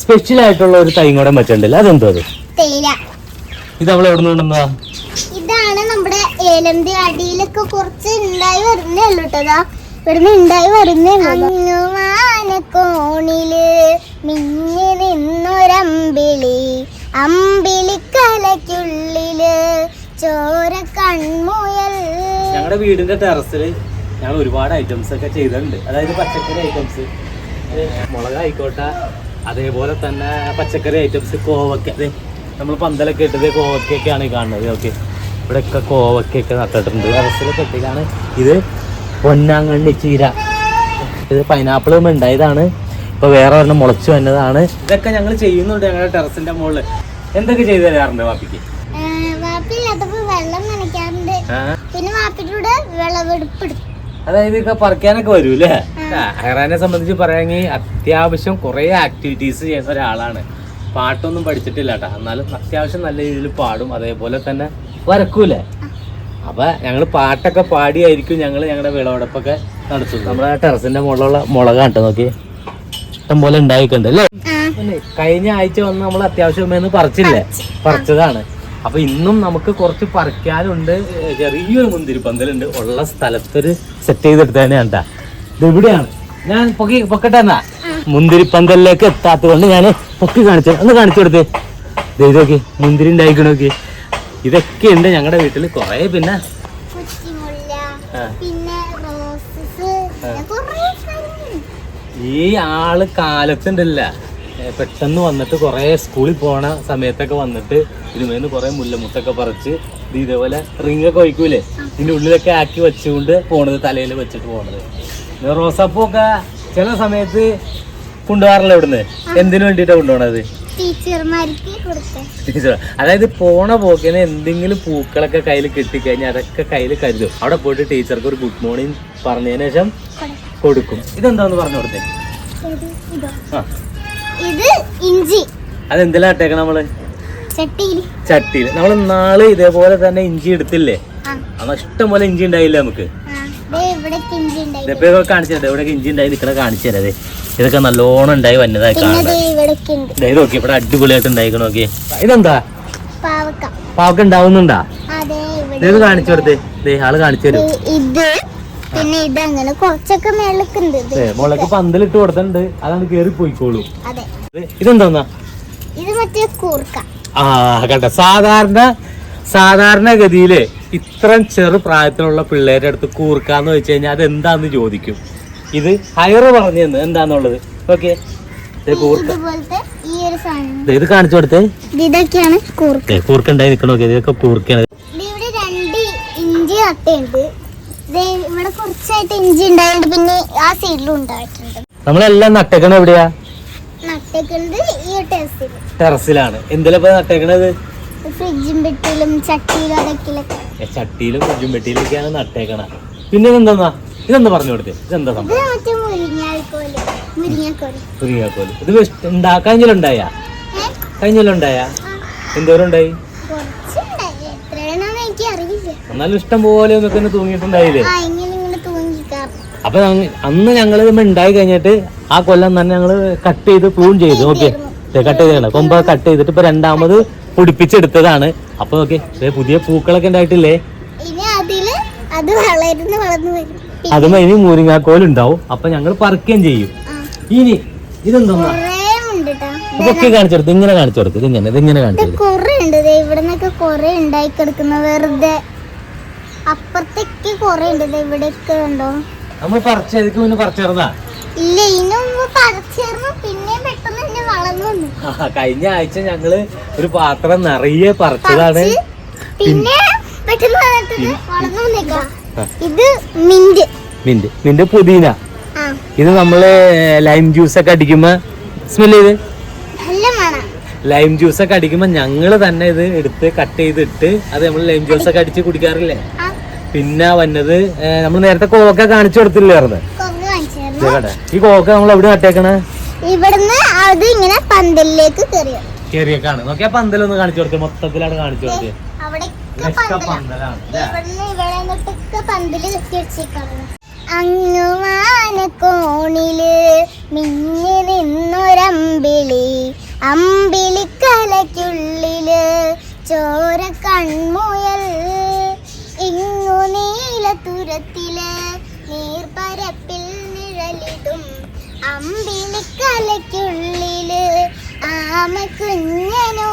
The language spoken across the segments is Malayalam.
സ്പെഷ്യൽ ആയിട്ടുള്ള ഒരു തൈ കൂടെ വെച്ചിട്ടുണ്ടല്ലോ അതെന്തോ അത്? തേയില. ഇത് അവൾ എവിടെ നിന്ന് ഇതാണ് നമ്മുടെ ഏലന്തി അടിയിലൊക്കെ കുറച്ച് ഉണ്ടായി വരുന്നേ ഉള്ളൂ കേട്ടോ ഇവിടുന്ന് ഉണ്ടായി വരുന്നേ ഉള്ളൂ കോണിൽ മിഞ്ഞി നിന്നൊരമ്പിളി. അമ്പിളിക്കലയ്ക്കുള്ളിൽ ചോര കൺമുയൽ. ഞങ്ങളുടെ വീടിന്റെ ടെറസിൽ ഞങ്ങൾ ഒരുപാട് ഐറ്റംസ് ഒക്കെ ചെയ്തിട്ടുണ്ട്. അതായത് പച്ചക്കറി ഐറ്റംസ് മുളക് ആയിക്കോട്ടെ അതേപോലെ തന്നെ പച്ചക്കറി ഐറ്റംസ് കോവക്ക. അതെ നമ്മൾ പന്തലൊക്കെ ഇട്ടത് കോവക്കയൊക്കെയാണ് കാണുന്നത്. ഓക്കെ. ഇവിടെയൊക്കെ കോവക്കയൊക്കെ നട്ടിട്ടുണ്ട്. ടെറസിൽ കെട്ടിയാണ് ഇത് പൊന്നാങ്കണ്ണി ചീര. ഇത് പൈനാപ്പിളും ഉണ്ടായതാണ്. ഇപ്പൊ വേറെ ഒരെണ്ണം മുളച്ചു വന്നതാണ്. ഇതൊക്കെ ഞങ്ങൾ ചെയ്യുന്നുണ്ട് ഞങ്ങളുടെ ടെറസിന്റെ മുകളിൽ എന്തൊക്കെ ചെയ്തു തരാറുണ്ട് വാപ്പിക്ക്? വെള്ളം നനയ്ക്കാറുണ്ട്. പിന്നെ വാപ്പിലൂടെ അതായത് ഇതൊക്കെ പറിക്കാനൊക്കെ വരൂല്ലേ? ഹൈറാനെ സംബന്ധിച്ച് പറയുകയാണെങ്കിൽ അത്യാവശ്യം കുറേ ആക്ടിവിറ്റീസ് ചെയ്യുന്ന ഒരാളാണ്. പാട്ടൊന്നും പഠിച്ചിട്ടില്ല കേട്ടോ എന്നാലും അത്യാവശ്യം നല്ല രീതിയിൽ പാടും. അതേപോലെ തന്നെ വരക്കൂലേ. അപ്പൊ ഞങ്ങൾ പാട്ടൊക്കെ പാടിയായിരിക്കും ഞങ്ങൾ ഞങ്ങളുടെ വിളവെടുപ്പൊക്കെ നടത്തുന്നത്. നമ്മുടെ ടെറസിന്റെ മുകളിലുള്ള മുളകാണ് കേട്ടോ നോക്കി? ഇഷ്ടം പോലെ ഉണ്ടായിട്ടുണ്ട് അല്ലേ? പിന്നെ കഴിഞ്ഞ ആഴ്ച വന്ന് നമ്മൾ അത്യാവശ്യം എന്ന് പറിച്ചില്ലേ? പറിച്ചതാണ്. അപ്പൊ ഇന്നും നമുക്ക് കുറച്ച് പറിക്കാനുണ്ട്. ചെറിയൊരു മുന്തിരിപ്പന്തലുണ്ട്. ഉള്ള സ്ഥലത്തൊരു സെറ്റ് ചെയ്തെടുത്ത് തന്നെയാണ് ട്ടാ. ഇത് ഞാൻ പൊക്കി പൊക്കട്ടെ എന്നാ. മുന്തിരിപ്പന്തലിലേക്ക് എത്താത്തത് കൊണ്ട് ഞാൻ പൊക്കി കാണിച്ചു ഒന്ന് കാണിച്ചു കൊടുത്തേ. ഇത് നോക്കി മുന്തിരി ഉണ്ടായിക്കണോക്കി ഇതൊക്കെ ഉണ്ട് ഞങ്ങളുടെ വീട്ടിൽ കുറേ പിന്നെ ഈ ആൾ കാലത്തുണ്ടല്ല. പെട്ടെന്ന് വന്നിട്ട് കുറേ സ്കൂളിൽ പോണ സമയത്തൊക്കെ വന്നിട്ട് ഇതിമേന്ന് കുറേ മുല്ലമുത്തൊക്കെ പറിച്ച് ഇത് ഇതേപോലെ റിങ് ഒക്കെ ഒഴിക്കൂലേ ഇതിന്റെ ഉള്ളിലൊക്കെ ആക്കി വെച്ചുകൊണ്ട് പോണത് തലയിൽ വെച്ചിട്ട് പോണത്. പിന്നെ റോസാപ്പൂക്കെ ചില സമയത്ത് കൊണ്ടുപോകാറില്ല ഇവിടുന്ന്. എന്തിനു വേണ്ടിട്ടാ കൊണ്ടുപോകണത് ടീച്ചർ അതായത് പോണ പോക്കിന് എന്തെങ്കിലും പൂക്കളൊക്കെ കയ്യിൽ കിട്ടിക്കഴിഞ്ഞാൽ അതൊക്കെ കയ്യിൽ കരുതും. അവിടെ പോയിട്ട് ടീച്ചർക്ക് ഒരു ഗുഡ് മോർണിംഗ് പറഞ്ഞതിന് ശേഷം കൊടുക്കും. ഇതെന്താന്ന് പറഞ്ഞു കൊടുത്തേ? ഇതോ ഇഞ്ചി. അതെന്തിലാ ഇട്ടേക്കണം നമ്മൾ? ചട്ടിയിൽ നമ്മൾ നാൾ ഇതേപോലെ തന്നെ ഇഞ്ചി എടുത്തില്ലേ? അന്ന് ഇഷ്ടം പോലെ ഇഞ്ചി ഉണ്ടായില്ല നമുക്ക്? ഇതൊക്കെ കാണിച്ചു തരാം. ഇവിടെ ഇഞ്ചി ഉണ്ടായി. നിൽക്കണ കാണിച്ചു തരാതെ. ഇതൊക്കെ നല്ലോണം ഉണ്ടായി വന്നതായി കാണാം നോക്കി. ഇവിടെ അടിപൊളിയായിട്ട് ഉണ്ടായിക്കണ നോക്കി. ഇതെന്താ? പാവക്ക. ഉണ്ടാവുന്നുണ്ടാ? അതെ ഇവിടെ ഇത് കാണിച്ചു കൊടുത്തേ. ആൾ കാണിച്ചു തരും. പിന്നെ ഇത് അങ്ങനെ കുറച്ചൊക്കെ മേളൊക്കെ ദേ മുളക്ക് പന്തലിട്ട് കൊടുത്തിട്ടുണ്ട്. അതാണ് കേറി പോയിക്കോളൂ. ഇതെന്താ ഇത് മറ്റേ കൂർക്ക. ആ കണ്ട. സാധാരണ സാധാരണഗതിയിൽ ഇത്രയും ചെറു പ്രായത്തിലുള്ള പിള്ളേരുടെ അടുത്ത് കൂർക്കാന്ന് വെച്ച് കഴിഞ്ഞാൽ അത് എന്താന്ന് ചോദിക്കും? ഇത് ഹയറ് പറഞ്ഞു തന്നെ എന്താന്നുള്ളത്? ഓക്കെ. ഇത് കാണിച്ചു കൊടുത്തേ. കൂർക്ക. ഉണ്ടായി നിൽക്കണ നോക്കി ഇതൊക്കെ കൂർക്കാണ് ഇവിടെ രണ്ട് ഇഞ്ചി ഇവിടെ കുറച്ചായിട്ട് ഇഞ്ചി ഉണ്ടായിട്ടുണ്ട്. പിന്നെ ആ സൈഡിലും ഉണ്ടായിട്ടുണ്ട്. നമ്മളെല്ലാം നട്ടേക്കണ എവിടെയാ? നട്ടേക്കണത് ഈ ടെറസിൽ ടെറസിലാണ്. എന്തിലപ്പോ നട്ടേക്കണത്? ഫ്രിഡ്ജും പെട്ടിയിലും ചട്ടിയിലും അടക്കിലൊക്കെ. ചട്ടിയിലും കുഞ്ചും പെട്ടിയിലൊക്കെയാണ് നട്ടേക്കണ. പിന്നെ ഇതെന്താ ഇതെന്താ പറഞ്ഞു കൊടുത്തേ? ഇതെന്താ സംഭവം? മുരിങ്ങാക്കോൽ ഇത് ഉണ്ടാക്കാൻ കഴിഞ്ഞിലുണ്ടായ കഴിഞ്ഞിലുണ്ടായ എന്തോരം ഉണ്ടായി? എന്നാലും ഇഷ്ടം പോലെ ഒന്നൊക്കെ തന്നെ തൂങ്ങിയിട്ടുണ്ടായില്ലേ? അപ്പൊ അന്ന് ഞങ്ങൾ ഉണ്ടായി കഴിഞ്ഞിട്ട് ആ കൊല്ലം തന്നെ ഞങ്ങൾ കട്ട് ചെയ്ത് പ്രൂൺ ചെയ്തു ഓക്കെ കട്ട് ചെയ്തോ കൊമ്പ് കട്ട് ചെയ്തിട്ട് ഇപ്പൊ രണ്ടാമത് പൊടിപ്പിച്ചെടുത്തതാണ്. അപ്പൊ ഓക്കെ പുതിയ പൂക്കളൊക്കെ ഉണ്ടായിട്ടില്ലേ? ഇനി അതിൽ അത് വളരുന്ന വളർന്നു വരും. അതും ഇനി മുരിങ്ങാക്കോൽ ഉണ്ടാവും. അപ്പൊ ഞങ്ങൾ പറിക്കുകയും ചെയ്യും. ഇനി ഇതെന്താ. ഇതൊക്കെ കാണിച്ചു കൊടുത്ത് ഇങ്ങനെ കാണിച്ചു കൊടുത്ത് ഇതിങ്ങനെ ഇതിങ്ങനെ കാണിച്ചു കൊറേ ഉണ്ട്. ഇവിടെ നിന്നൊക്കെ കുറേ ഉണ്ടായി കിടക്കുന്ന. വെറുതെ അപ്പുറത്തേക്ക് കുറേ ഉണ്ട്. ദേ ഇവിടെയൊക്കെ ഉണ്ടോ? നമ്മൾ പറിച്ചതിക്ക് മുന്നേ പറിച്ചേർന്നാ ഇല്ല പിന്നെ പെട്ടെന്ന് തന്നെ വളർന്നു വന്നു. കഴിഞ്ഞ ആഴ്ച ഞങ്ങൾ ഒരു പാത്രം നിറയെ പറിച്ചതാണ്. പറിച്ച് പിന്നെ പെട്ടെന്ന് വന്നിട്ട് വളർന്നു വന്നേക്കാം. ഇത് മിന്റ് മിന്റ് മിന്റ് പുതിന. ആ. ഇത് നമ്മൾ ലൈം ജ്യൂസ് ഒക്കെ അടിക്കുമ്പോ സ്മെൽ ചെയ്ത്? നല്ല മണം. ലൈം ജ്യൂസ് ഒക്കെ അടിക്കുമ്പോ ഞങ്ങൾ തന്നെ ഇത് എടുത്ത് കട്ട് ചെയ്തിട്ട് അത് നമ്മൾ ലൈം ജ്യൂസ് ഒക്കെ അടിച്ച് കുടിക്കാറില്ലേ? ആ. പിന്നെ വന്നത് നമ്മൾ നേരത്തെ കോവക്ക കാണിച്ചു കൊടുത്തില്ലായിരുന്നു? കാണിച്ചായിരുന്നു ഈ കോക്ക നമ്മൾ എവിടെ നട്ടേക്കണ? ഇവിടുന്ന് അത് ഇങ്ങനെ പന്തലിലേക്ക് കയറിയോ കേറിയേക്കാണ്. നോക്കിയാ പന്തലൊന്ന് കാണിച്ചു കൊടുത്തത് മൊത്തത്തിലാണ് കാണിച്ചു കൊടുത്തത് അവിടെ ഇതൊക്കെ പന്തലാണ് ല്ലേ? ഇവിടുന്ന് ചോര നിന്നിട്ടൊക്കെ അമ്പിളിക്കലയ്ക്കുള്ളിൽ ആമ കുഞ്ഞനോ.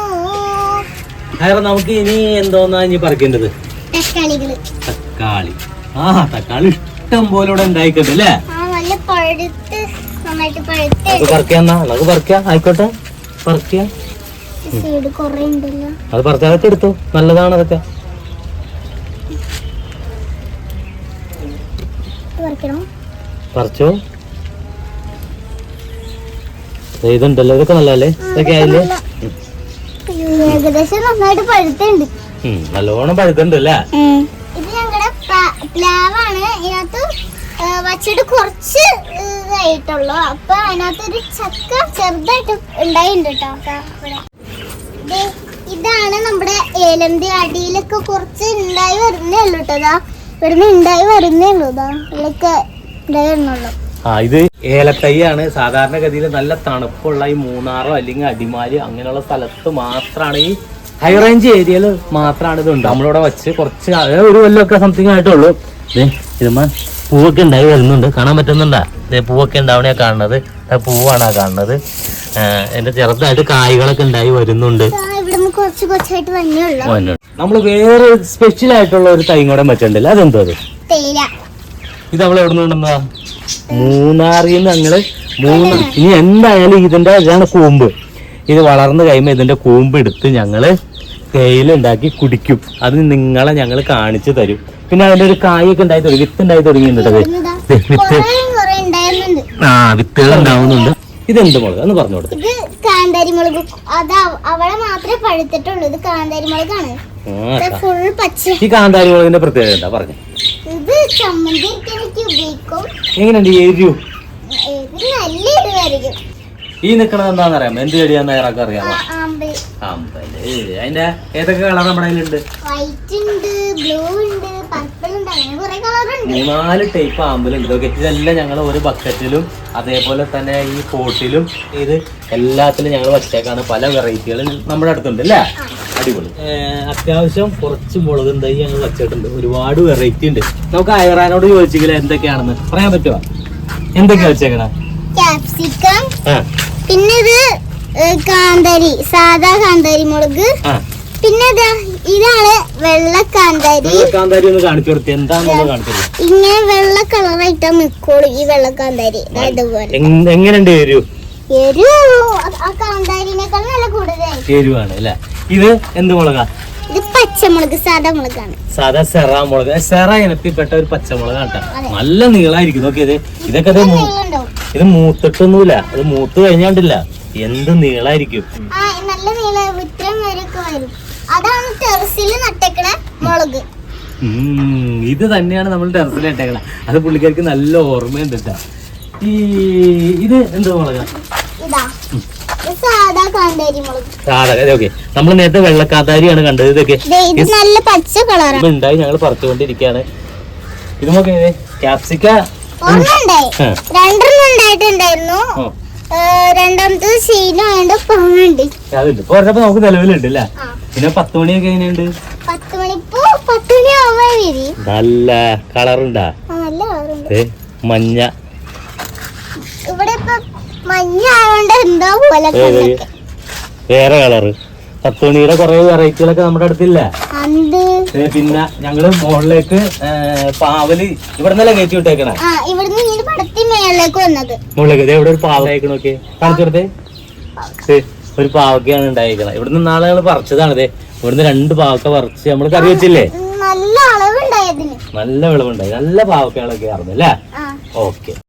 നമുക്ക് ഇനി എന്തോന്നാ ഇനി പറിക്കേണ്ടത്? തക്കാളികൾ. തക്കാളി. ആ തക്കാളി ഇഷ്ടം പോലെ ഇവിടെ ഉണ്ടായിക്കട്ടെ അല്ലേ? ആ നല്ല പഴുത്ത് നന്നായിട്ട് പഴുത്ത്. നമുക്ക് പറിക്കാന്നാ നമുക്ക് പറിക്കാം. ആയിക്കോട്ടെ പറിക്കാം. സൈഡ് കൊറേ ഉണ്ടല്ലോ. അത് പറിച്ചാൽ അതൊക്കെ എടുത്തു. നല്ലതാണ് അതൊക്കെ. പറിക്കണോ? പറിച്ചോ? ഇതുണ്ടല്ലോ ഇതൊക്കെ നല്ലല്ലേ ഇതൊക്കെ ആയില്ലേ. ഏകദേശം നന്നായിട്ട് പഴുത്തുണ്ട് നല്ലോണം പഴുത്തുണ്ട് അല്ലേ ഇത് ഞങ്ങളുടെ പ്ലാവാണ്. ഇതിനകത്ത് വച്ചിട്ട് കുറച്ച് ഇതായിട്ടുള്ളു. അപ്പൊ അതിനകത്ത് ഒരു ചക്ക ചെറുതായിട്ട് ഉണ്ടായിട്ടുണ്ട് കേട്ടോ ഇവിടെ. ഇതാണ് നമ്മുടെ ഏലന്തി അടിയിലൊക്കെ കുറച്ച് ഉണ്ടായി വരുന്നേ ഉള്ളൂ കേട്ടോ ഇവിടുന്ന് ഉണ്ടായി വരുന്നേ ഉള്ളൂ ഇതാ ഇവിടെയൊക്കെ ഉണ്ടായി വരുന്നുള്ളൂ. ആ ഇത് ഏലത്തൈയാണ്. സാധാരണഗതിയിൽ നല്ല തണുപ്പുള്ള ഈ മൂന്നാറോ അല്ലെങ്കിൽ അടിമാലി അങ്ങനെയുള്ള സ്ഥലത്ത് മാത്രമാണ് ഈ ഹൈ റേഞ്ച് ഏരിയയിൽ മാത്രമാണ് ഇത് ഉണ്ട്. നമ്മളിവിടെ വെച്ച് കുറച്ച് ഒരു കൊല്ലമൊക്കെ സംതിങ് ആയിട്ടുള്ളൂ. ദേ, ഇതുമ്മ പൂവൊക്കെ ഉണ്ടായി വരുന്നുണ്ട്. കാണാൻ പറ്റുന്നുണ്ടാ? ഇതേ പൂവൊക്കെ ഉണ്ടാവണേ കാണുന്നത്. ആ പൂവാണ് ആ കാണുന്നത്. എന്റെ ചെറുതായിട്ട് കായ്കളൊക്കെ ഉണ്ടായി വരുന്നുണ്ട്. നമ്മൾ വേറെ സ്പെഷ്യൽ ആയിട്ടുള്ള ഒരു തൈ കൂടെ വെച്ചിട്ടുണ്ടല്ലോ അതെന്തോ ഇത് നമ്മൾ എവിടെ നിന്നുണ്ടെന്നാ മൂന്നാറിൽ നിന്ന് ഞങ്ങൾ മൂന്ന് ഇനി എന്തായാലും ഇതിന്റെ ഇതാണ് കൂമ്പ്. ഇത് വളർന്നു കഴിയുമ്പോൾ ഇതിന്റെ കൂമ്പ് എടുത്ത് ഞങ്ങൾ കയ്യിലുണ്ടാക്കി കുടിക്കും. അത് നിങ്ങളെ ഞങ്ങൾ കാണിച്ചു തരും. പിന്നെ അതിന്റെ ഒരു കായൊക്കെ ഉണ്ടായി തുടങ്ങി വിത്ത് ഉണ്ടായി തുടങ്ങിയിട്ടുണ്ട് വിത്ത് ആ വിത്തുകൾ ഉണ്ടാവുന്നുണ്ട്. ഇതെന്ത് മുളക്? എന്ന് പറഞ്ഞു കൊടുത്തു. ഇത് കാന്താരി മുളക്. അത് അവ- അവിടെ മാത്രമേ പഴുത്തിട്ടുള്ളൂ. ഇത് കാന്താരി മുളകാണ്. ഫുൾ പച്ച. ഈ കാന്താരി മുളകിന്റെ പ്രത്യേകത എന്താ? പറഞ്ഞു. ഇത് ചമ്മന്തി ഉപയോഗിക്കും. എങ്ങനെയുണ്ട് ഈ നല്ല ഈ നിക്കണത് എന്താണെന്ന് അറിയാമോ എന്ത് ചെടിയാന്ന് അയാൾക്ക് അറിയാമോ? അമ്പൽ അതിന്റെ ഏതൊക്കെ കളർ നമ്മുടെ കയ്യിലുണ്ട്? മൂന്നാൽ ടൈപ്പ് ആമ്പലുണ്ട്. ഇതൊക്കെ ഇതെല്ലാം ഞങ്ങൾ ഒരു ബക്കറ്റിലും അതേപോലെ തന്നെ ഈ പോട്ടിലും ഇത് എല്ലാത്തിലും ഞങ്ങൾ വച്ചേക്കാണ്. പല വെറൈറ്റികളും നമ്മുടെ അടുത്തുണ്ട് അല്ലേ? അടിപൊളി. അത്യാവശ്യം കുറച്ച് മുളക് തൈ ഞങ്ങൾ വച്ചിട്ടുണ്ട്. ഒരുപാട് വെറൈറ്റി ഉണ്ട്. നമുക്ക് അയറാനോട് ചോദിച്ചെങ്കിൽ എന്തൊക്കെയാണെന്ന് പറയാൻ പറ്റുമോ എന്തൊക്കെയാ വെച്ചേക്കണേ? പിന്നെ ഇത് കാന്തരി സാധാ കാന്താരി മുളക്. പിന്നെ ഇതാണ് വെള്ള കാന്താരി കാന്താരി ഒന്ന് കാണിച്ചു കൊടുത്ത് ഇങ്ങനെ വെള്ള കളറായിട്ടാ നിക്കോളൂ ഈ വെള്ള കാന്താരി ഇതുപോലെ. എങ്ങനെയുണ്ട് എരു ആ കാന്താരിനേക്കാൾ നല്ല കൂടുതലായി എരിവാണ് അല്ലേ? ഇത് എന്ത് മുളകാ? ഇത് പച്ചമുളക് സാധാ മുളകാണ്. സാധാ സെറ മുളക്. സെറ ഇനത്തിൽപ്പെട്ട ഒരു പച്ചമുളക് കേട്ടോ. നല്ല നീളായിരിക്കും. നോക്കിയത് ഇതൊക്കെ ഇത് മൂത്തിട്ടൊന്നുമില്ല. ഇത് മൂത്ത് കഴിഞ്ഞാണ്ടില്ല. എന്ത് നീളായിരിക്കും? നല്ല നീളം ഇത്രയും വരെയൊക്കെ വരും. അതാണ് ടെറസിൽ നട്ടേക്കണ മുളക്. ഇത് തന്നെയാണ് നമ്മൾ ടെറസിൽ ഇട്ടേക്കണ. അത് പുള്ളിക്കാർക്ക് നല്ല ഓർമ്മയുണ്ട് കേട്ടോ. ഈ ഇത് എന്ത് മുളക? നമ്മൾ നേരത്തെ വെള്ളക്കാതാരിയാണ് കണ്ടത് ഇതൊക്കെ. നല്ല പച്ച കളറാണ് ഉണ്ടായി ഞങ്ങൾ പറിച്ചുകൊണ്ടിരിക്കുകയാണ്. ഇത് നോക്കിയേ ക്യാപ്സിക്ക. രണ്ടെണ്ണം ഉണ്ടായിട്ടുണ്ടായിരുന്നു. രണ്ടാമത്തത് ശീലമായോണ്ട് അതുണ്ട് ഇപ്പൊ പറഞ്ഞപ്പോ നമുക്ക് നിലവിലുണ്ട് അല്ലേ പിന്നെ പത്ത് മണിയൊക്കെ എങ്ങനെയുണ്ട്? പത്ത് മണിപ്പോ പത്ത് മണി വരി. നല്ല കളറുണ്ടാ ആ നല്ല കളറുണ്ട് ഏ മഞ്ഞ. ഇവിടെ ഇപ്പൊ മഞ്ഞ ആയതുകൊണ്ട് എന്തോ പോലെ ഏ, ഏ, കണ്ടൊക്കെ. വേറെ കളറ് പത്ത് മണിയുടെ കുറെ വെറൈറ്റികളൊക്കെ നമ്മുടെ അടുത്തില്ല? പിന്നെ ഞങ്ങൾ മുകളിലേക്ക് ഏ, പാവൽ ഇവിടെ നിന്നല്ലേ കയറ്റി വിട്ടേക്കണേ? ആ ഇവിടുന്ന് ഇങ്ങനെ പടത്തി മേളിലേക്ക് വന്നത്. മുകളിലേക്ക്. ദേ ഇവിടെ ഒരു പാവ നോക്കി കാണിച്ചു കൊടുത്തേ. ദേ, ഒരു പാവക്കയാണ് ഉണ്ടായിരിക്കണത്. ഇവിടുന്ന് നാളെ ഞങ്ങൾ പറിച്ചതാണ് ദേ ഇവിടുന്ന് രണ്ട് പാവക്ക പറിച്ച് നമ്മൾ കറി വെച്ചില്ലേ? നല്ല വിളവുണ്ടായി. നല്ല പാവക്കകളൊക്കെ ആയിരുന്നു അല്ലേ? ഓക്കെ.